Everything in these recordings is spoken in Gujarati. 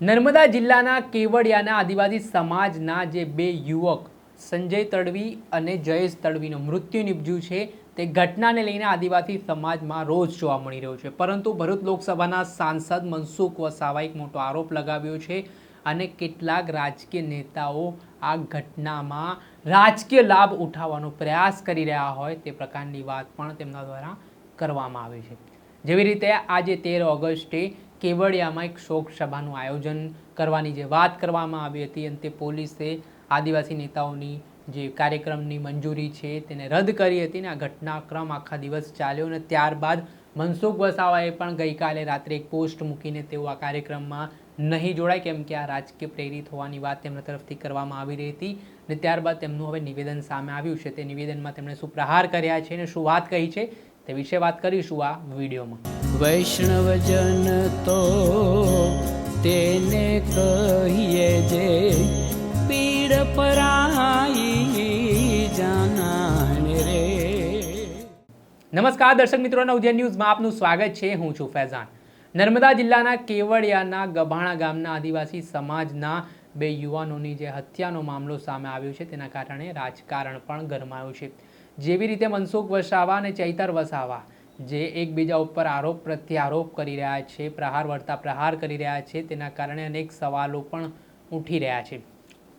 નર્મદા જિલ્લાના કેવડિયાના આદિવાસી સમાજના જે બે યુવક, સંજય તડવી અને જયેશ તડવીનું મૃત્યુ નિપજ્યું છે, તે ઘટનાને લઈને આદિવાસી સમાજમાં રોજ જોવા મળી રહ્યો છે. પરંતુ ભરૂચ લોકસભાના સાંસદ મનસુખ વસાવાએ એક મોટો આરોપ લગાવ્યો છે અને કેટલાક રાજકીય નેતાઓ આ ઘટનામાં રાજકીય લાભ ઉઠાવવાનો પ્રયાસ કરી રહ્યા હોય તે પ્રકારની વાત પણ તેમના દ્વારા કરવામાં આવી છે. જેવી રીતે આજે તેર ઓગસ્ટે કેવડિયામાં એક શોક સભાનું આયોજન કરવાની જે વાત કરવામાં આવી હતી અને તે પોલીસે આદિવાસી નેતાઓની જે કાર્યક્રમની મંજૂરી છે તેને રદ કરી હતી ને આ ઘટનાક્રમ આખા દિવસ ચાલ્યો અને ત્યારબાદ મનસુખ વસાવાએ પણ ગઈકાલે રાત્રે એક પોસ્ટ મૂકીને તેઓ આ કાર્યક્રમમાં નહીં જોડાય, કેમ કે આ રાજકીય પ્રેરિત હોવાની વાત તેમના તરફથી કરવામાં આવી રહી હતી અને ત્યારબાદ તેમનું હવે નિવેદન સામે આવ્યું છે. તે નિવેદનમાં તેમણે શું પ્રહાર કર્યા છે અને શું વાત કહી છે તે વિશે વાત કરીશું આ વિડીયોમાં. વૈષ્ણવજન તો તેને કહીએ જે પીડ પરાઈ જાનાને રે. નમસ્કાર દર્શક મિત્રો નવજન ન્યૂઝમાં આપનું સ્વાગત છે. હું છું ફૈઝાન. નર્મદા જિલ્લાના કેવડિયાના ગભાણા ગામના આદિવાસી સમાજના બે યુવાનોની જે હત્યાનો મામલો સામે આવ્યો છે, તેના કારણે રાજકારણ પણ ગરમાયું છે. જેવી રીતે મનસુખ વસાવા અને ચૈતર વસાવા જે એકબીજા ઉપર આરોપ પ્રત્યારોપ કરી રહ્યા છે, પ્રહાર વળતા પ્રહાર કરી રહ્યા છે, તેના કારણે અનેક સવાલો પણ ઉઠી રહ્યા છે.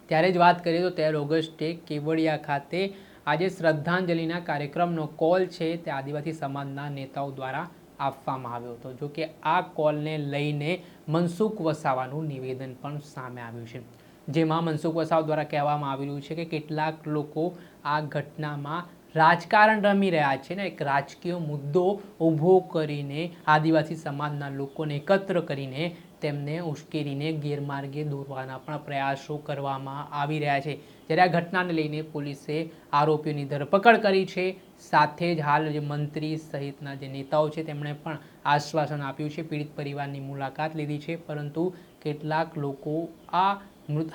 ત્યારે જ વાત કરીએ તો તેર ઓગસ્ટે કેવડિયા ખાતે આજે શ્રદ્ધાંજલિના કાર્યક્રમનો કોલ છે તે આદિવાસી સમાજના નેતાઓ દ્વારા આપવામાં આવ્યો હતો. જો કે આ કોલને લઈને મનસુખ વસાવાનું નિવેદન પણ સામે આવ્યું છે. જેમાં મનસુખ વસાવ દ્વારા કહેવામાં આવી રહ્યું છે કે કેટલાક લોકો આ ઘટનામાં રાજકારણ રમી રહ્યા છે ને એક રાજકીય મુદ્દો ઊભો કરીને આદિવાસી સમાજના લોકોને એકત્ર કરીને તેમને ઉશ્કેરીને ગેરમાર્ગે દોરવાના પણ પ્રયાસો કરવામાં આવી રહ્યા છે. જ્યારે આ ઘટનાને લઈને પોલીસે આરોપીઓની ધરપકડ કરી છે, સાથે જ હાલ જે મંત્રી સહિતના જે નેતાઓ છે, તેમણે પણ આશ્વાસન આપ્યું છે. પીડિત પરિવારની મુલાકાત લીધી છે, પરંતુ કેટલાક લોકો આ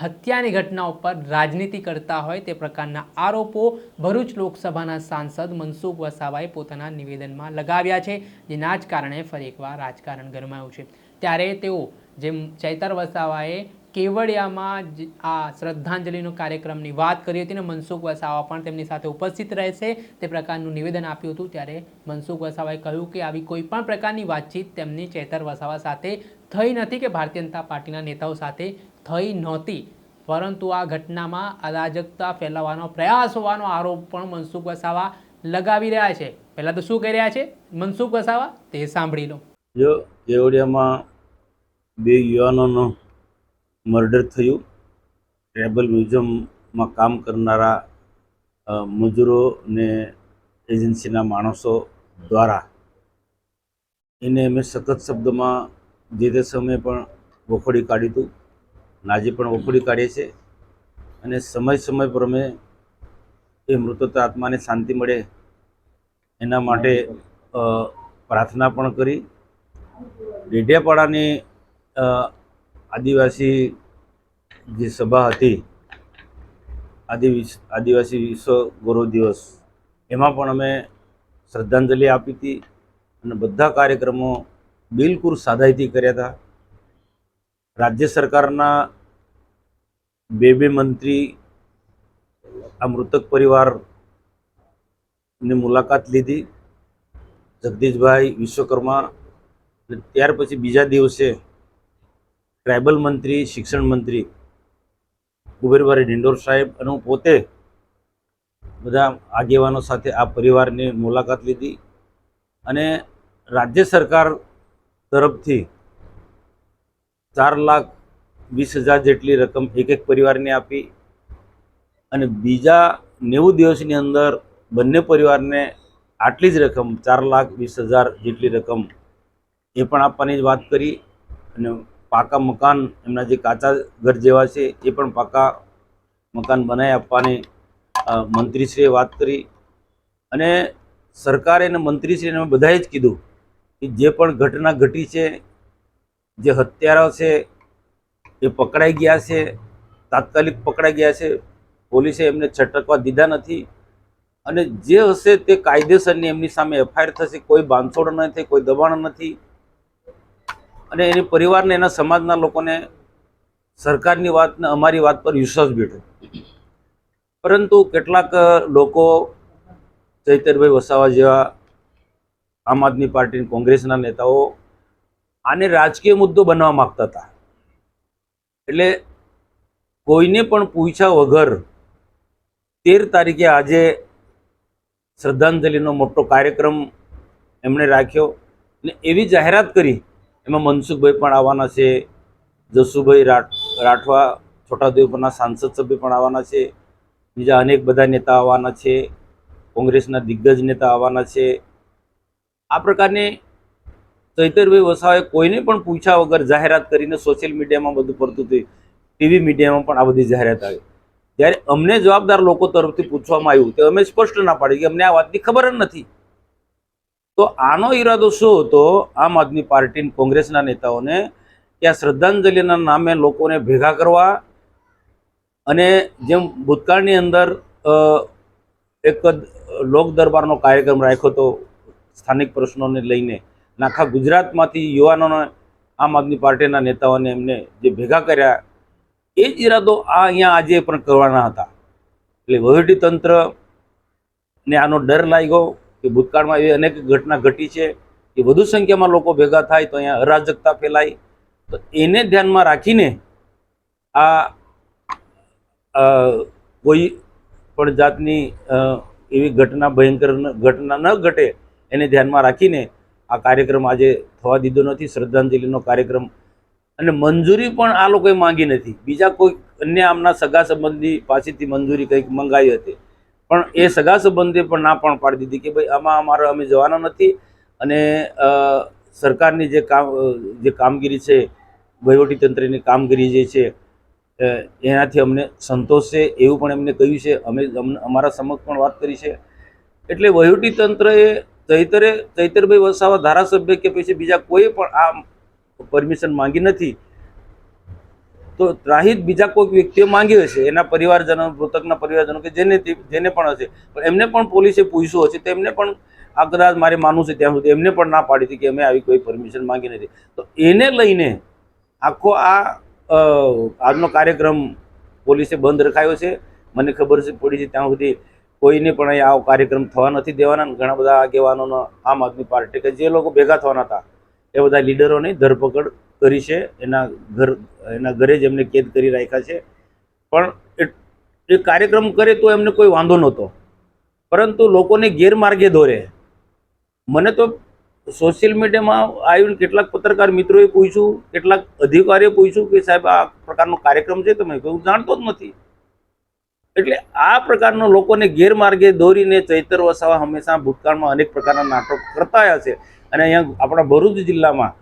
હત્યાની ઘટના ઉપર રાજનીતિ કરતા હોય તે પ્રકારના આરોપો ભરૂચ લોકસભાના સાંસદ મનસુખ વસાવાએ પોતાના નિવેદનમાં લગાવ્યા છે. જેના જ કારણે ફરી એકવાર રાજકારણ ગરમાયું છે. ત્યારે તેઓ જેમ ચૈતર વસાવાએ કેવડિયામાં આ શ્રદ્ધાંજલિનો કાર્યક્રમની વાત કરી હતી અને મનસુખ વસાવા પણ તેમની સાથે ઉપસ્થિત રહેશે તે પ્રકારનું નિવેદન આપ્યું હતું. ત્યારે મનસુખ વસાવાએ કહ્યું કે આવી કોઈ પણ પ્રકારની વાતચીત તેમની ચેતર વસાવા સાથે થઈ નથી કે ભારતીય જનતા પાર્ટીના નેતાઓ સાથે થઈ નહોતી. પરંતુ આ ઘટનામાં અરાજકતા ફેલાવવાનો પ્રયાસ હોવાનો આરોપ પણ મનસુખ વસાવા લગાવી રહ્યા છે. પહેલાં તો શું કહી રહ્યા છે? મનસુખ વસાવા, તે સાંભળી લો. જો કેવડિયામાં બે યુવાનોનું મર્ડર થયું, ટ્રાઇબલ મ્યુઝિયમમાં કામ કરનારા મજૂરોને એજન્સીના માણસો દ્વારા, એને અમે સખત શબ્દમાં જે તે સમયે પણ વખોડી કાઢ્યું હતું. અને આજે પણ વખોડી કાઢીએ છીએ. અને સમય સમય પર અમે એ મૃતક આત્માને શાંતિ મળે એના માટે પ્રાર્થના પણ કરી. ડેઢિયાપાડાની આદિવાસી જે સભા હતી આદિવાસી વિશ્વ ગૌરવ દિવસ, એમાં પણ અમે શ્રદ્ધાંજલિ આપી હતી. અને બધા કાર્યક્રમો બિલકુલ સાદાઈથી કર્યા હતા. રાજ્ય સરકારના બે બે મંત્રી આ મૃતક પરિવારની મુલાકાત લીધી. જગદીશભાઈ વિશ્વકર્મા ત્યાર પછી બીજા દિવસે ટ્રાઇબલ મંત્રી, શિક્ષણ મંત્રી કુબેરભાઈ ડિંડોર સાહેબ અને હું પોતે બધા આગેવાનો સાથે આ પરિવારની મુલાકાત લીધી. અને રાજ્ય સરકાર તરફથી ચાર લાખ વીસ હજાર જેટલી રકમ એક એક પરિવારને આપી અને બીજા નેવું દિવસની અંદર બંને પરિવારને આટલી જ રકમ, ચાર લાખ વીસ હજાર જેટલી રકમ એ પણ આપવાની જ વાત કરી અને પાકા મકાન, એમના જે કાચા ઘર જેવા છે એ પણ પાકા મકાન બનાવી આપવાની મંત્રીશ્રીએ વાત કરી અને સરકારે અને મંત્રીશ્રીને બધાએ જ કીધું કે જે પણ ઘટના ઘટી છે, જે હત્યારા છે, એ પકડાઈ ગયા છે, તાત્કાલિક પકડાઈ ગયા છે, પોલીસે એમને છટકવા દીધા નથી. અને જે હશે તે કાયદેસરની એમની સામે એફઆઈઆર થશે, કોઈ બાંધછોડ નથી કોઈ દબાણ નથી. અને એની પરિવારને, એના સમાજના લોકોને સરકારની વાતને અમારી વાત પર વિશ્વાસ બેઠો. પરંતુ કેટલાક લોકો ચૈતરભાઈ વસાવા જેવા આમ આદમી પાર્ટી કોંગ્રેસના નેતાઓ આને રાજકીય મુદ્દો બનવા માગતા હતા. એટલે કોઈને પણ પૂછ્યા વગર તેર તારીખે આજે શ્રદ્ધાંજલિનો મોટો કાર્યક્રમ એમણે રાખ્યો અને એવી જાહેરાત કરી, એમાં મનસુખભાઈ પણ આવવાના છે, જસુભાઈ રાઠ, રાઠવા, છોટાઉદેપુરના સાંસદ સભ્ય પણ આવવાના છે, બીજા અનેક બધા નેતા આવવાના છે, કોંગ્રેસના દિગ્ગજ નેતા આવવાના છે આ પ્રકારની ચૈતરભાઈ વસાવાએ કોઈને પણ પૂછ્યા વગર જાહેરાત કરીને સોશિયલ મીડિયામાં બધું પડતું હતું. ટીવી મીડિયામાં પણ આ બધી જાહેરાત આવી. જ્યારે અમને જવાબદાર લોકો તરફથી પૂછવામાં આવ્યું તો અમે સ્પષ્ટ ના પાડી કે અમને આ વાતની ખબર જ નથી. તો આનો ઈરાદો શું હતો? આમ આદમી પાર્ટી કોંગ્રેસના નેતાઓને કે આ શ્રદ્ધાંજલિના નામે લોકોને ભેગા કરવા અને જેમ ભૂતકાળની અંદર એક લોક દરબારનો કાર્યક્રમ રાખ્યો હતો સ્થાનિક પ્રશ્નોને લઈને આખા ગુજરાતમાંથી યુવાનોને આમ આદમી પાર્ટીના નેતાઓને એમને જે ભેગા કર્યા, એ જ ઈરાદો આ અહીંયા આજે પણ કરવાના હતા. એટલે વહીવટી તંત્રને આનો ડર લાગ્યો કે ભૂતકાળમાં એવી અનેક ઘટના ઘટી છે કે વધુ સંખ્યામાં લોકો ભેગા થાય તો અહીંયા અરાજકતા ફેલાય. તો એને ધ્યાનમાં રાખીને આ કોઈ પણ જાતની એવી ઘટના ભયંકર ઘટના ન ઘટે એને ધ્યાનમાં રાખીને આ કાર્યક્રમ આજે થવા દીધો નથી, શ્રદ્ધાંજલિનો કાર્યક્રમ. અને મંજૂરી પણ આ લોકોએ માંગી નથી. બીજા કોઈ અન્ય આમના સગા સંબંધી પાસેથી મંજૂરી કંઈક મંગાવી હતી. પણ એ સગા સંબંધીએ પણ ના પણ પાડી દીધી કે ભાઈ, આમાં અમારે અમે જવાના નથી અને સરકારની જે કામ, જે કામગીરી છે, વહીવટી તંત્રની કામગીરી જે છે એનાથી અમને સંતોષ છે. એવું પણ એમને કહ્યું છે. અમે અમારા સમક્ષ પણ વાત કરી છે. એટલે વહીવટી તંત્રએ ચૈતરે, ચૈતરભાઈ વસાવા ધારાસભ્ય કે પછી બીજા કોઈ પણ આ પરમિશન માંગી નથી, તો ત્રાહિત બીજા કોઈક વ્યક્તિએ માંગી હશે, એના પરિવારજનો, મૃતકના પરિવારજનો કે જેને જેને પણ હશે. પણ એમને પણ પોલીસે પૂછ્યું હશે, તો એમને પણ આ કદાચ મારે માનવું છે ત્યાં સુધી એમને પણ ના પાડી હતી કે અમે આવી કોઈ પરમિશન માંગી નથી. તો એને લઈને આખો આ આજનો કાર્યક્રમ પોલીસે બંધ રખાયો છે. મને ખબર છે, પડી છે ત્યાં સુધી કોઈને પણ અહીંયા આવો કાર્યક્રમ થવા નથી દેવાના ઘણા બધા આગેવાનોનો આમ આદમી પાર્ટી કે જે લોકો ભેગા થવાના હતા, એ બધા લીડરોની ધરપકડ કરી છે, એના ઘર, એના ઘરે જ એમને કેદ કરી રાખ્યા છે. પણ એ- કાર્યક્રમ કરે તો એમને કોઈ વાંધો નહોતો. પરંતુ લોકોને ગેરમાર્ગે દોરે. મને તો સોશિયલ મીડિયામાં આવીને કેટલાક પત્રકાર મિત્રોએ પૂછ્યું, કેટલાક અધિકારીઓ પૂછ્યું કે સાહેબ આ પ્રકારનો કાર્યક્રમ છે? તમે હું જાણતો જ નથી. એટલે આ પ્રકારનો લોકોને ગેરમાર્ગે દોરીને ચૈતર વસાવા હંમેશા ભૂતકાળમાં અનેક પ્રકારના નાટકો કરતા આવ્યા છે. અને અહીંયા આપણા ભરૂચ જિલ્લામાં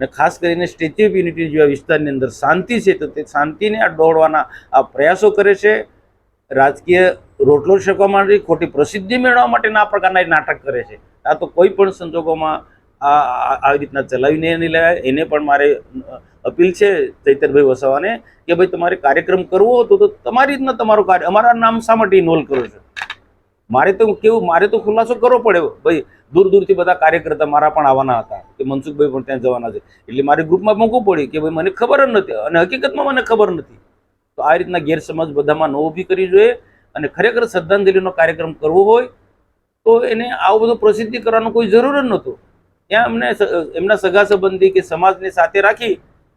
અને ખાસ કરીને સ્ટેચ્યુ ઓફ યુનિટી જેવા વિસ્તારની અંદર શાંતિ છે, તો તે શાંતિને આ દોડવાના આ પ્રયાસો કરે છે. રાજકીય રોટલો શકવા માટે ખોટી પ્રસિદ્ધિ મેળવવા માટેના આ પ્રકારના નાટક કરે છે. આ તો કોઈ પણ સંજોગોમાં આ આવી રીતના ચલાવીને નહીં લેવાય. એને પણ મારે અપીલ છે ચૈતનભાઈ વસાવાને કે ભાઈ તમારે કાર્યક્રમ કરવો હતો તો તમારી રીતના તમારો કાર્ય, અમારા નામ શા માટે ઇન્વોલ્વ કરો છો? મારે તો કેવું, મારે તો ખુલાસો કરવો પડે. ભાઈ, દૂર દૂરથી બધા કાર્યકર્તા મારા પણ આવવાના હતા કે મનસુખભાઈ પણ ત્યાં જવાના છે. એટલે મારે ગ્રુપમાં મૂકવું પડ્યું કે ભાઈ મને ખબર જ નથી અને હકીકતમાં મને ખબર નથી. તો આ રીતના ગેરસમજ બધામાં ન ઊભી કરવી જોઈએ અને ખરેખર શ્રદ્ધાંજલિનો કાર્યક્રમ કરવો હોય તો એને આવું બધું પ્રસિદ્ધિ કરવાનો કોઈ જરૂર જ નહોતું. ત્યાં એમને એમના સગા સંબંધી કે સમાજને સાથે રાખી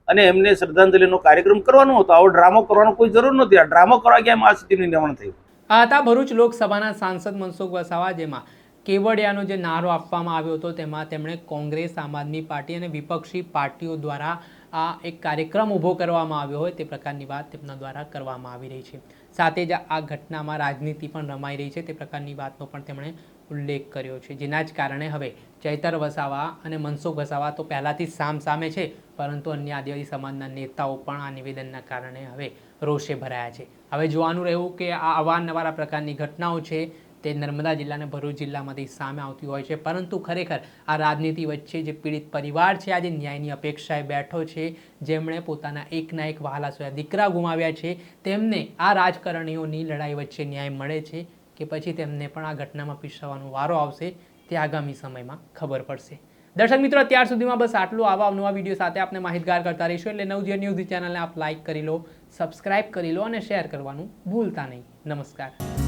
અને એમને શ્રદ્ધાંજલિનો કાર્યક્રમ કરવાનો હતો. આવો ડ્રામો કરવાનો કોઈ જરૂર નથી આ ડ્રામો કરવા ગયા આ સ્થિતિનું નિર્માણ થયું. આ હતા ભરૂચ લોકસભાના સાંસદ મનસુખ વસાવા, જેમાં કેવડિયાનો જે નારો આપવામાં આવ્યો હતો, તેમાં તેમણે કોંગ્રેસ, આમ આદમી પાર્ટી અને વિપક્ષી પાર્ટીઓ દ્વારા આ એક કાર્યક્રમ ઊભો કરવામાં આવ્યો હોય તે પ્રકારની વાત તેમના દ્વારા કરવામાં આવી રહી છે. સાથે જ આ ઘટનામાં રાજનીતિ પણ રમાઈ રહી છે તે પ્રકારની વાતનો પણ તેમણે ઉલ્લેખ કર્યો છે. જેના જ કારણે હવે ચૈતર વસાવા અને મનસુખ વસાવા તો પહેલાંથી સામ સામે છે, પરંતુ અન્ય આદિવાસી સમાજના નેતાઓ પણ આ નિવેદનના કારણે હવે રોષે ભરાયા છે. હવે જોવાનું રહ્યું કે આ અવારનવાર આ પ્રકારની ઘટનાઓ છે તે નર્મદા જિલ્લાને ભરૂચ જિલ્લામાંથી સામે આવતી હોય છે. પરંતુ ખરેખર આ રાજનીતિ વચ્ચે જે પીડિત પરિવાર છે, આજે ન્યાયની અપેક્ષાએ બેઠો છે, જેમણે પોતાના એકના એક વહાલા સોયા દીકરા ગુમાવ્યા છે, તેમને આ રાજકારણીઓની લડાઈ વચ્ચે ન્યાય મળે છે કે પછી તેમને પણ આ ઘટનામાં પીસવાનો વારો આવશે, તે આગામી સમયમાં ખબર પડશે. દર્શક મિત્રો, અત્યાર સુધીમાં બસ આટલું. આવા નવા વીડિયો સાથે આપણે માહિતગાર કરતા રહીશું. એટલે નવજીવન ન્યૂઝ ચેનલને આપ લાઈક કરી લો, સબસ્ક્રાઇબ કરી લો અને શેર કરવાનું ભૂલતા નહીં. નમસ્કાર.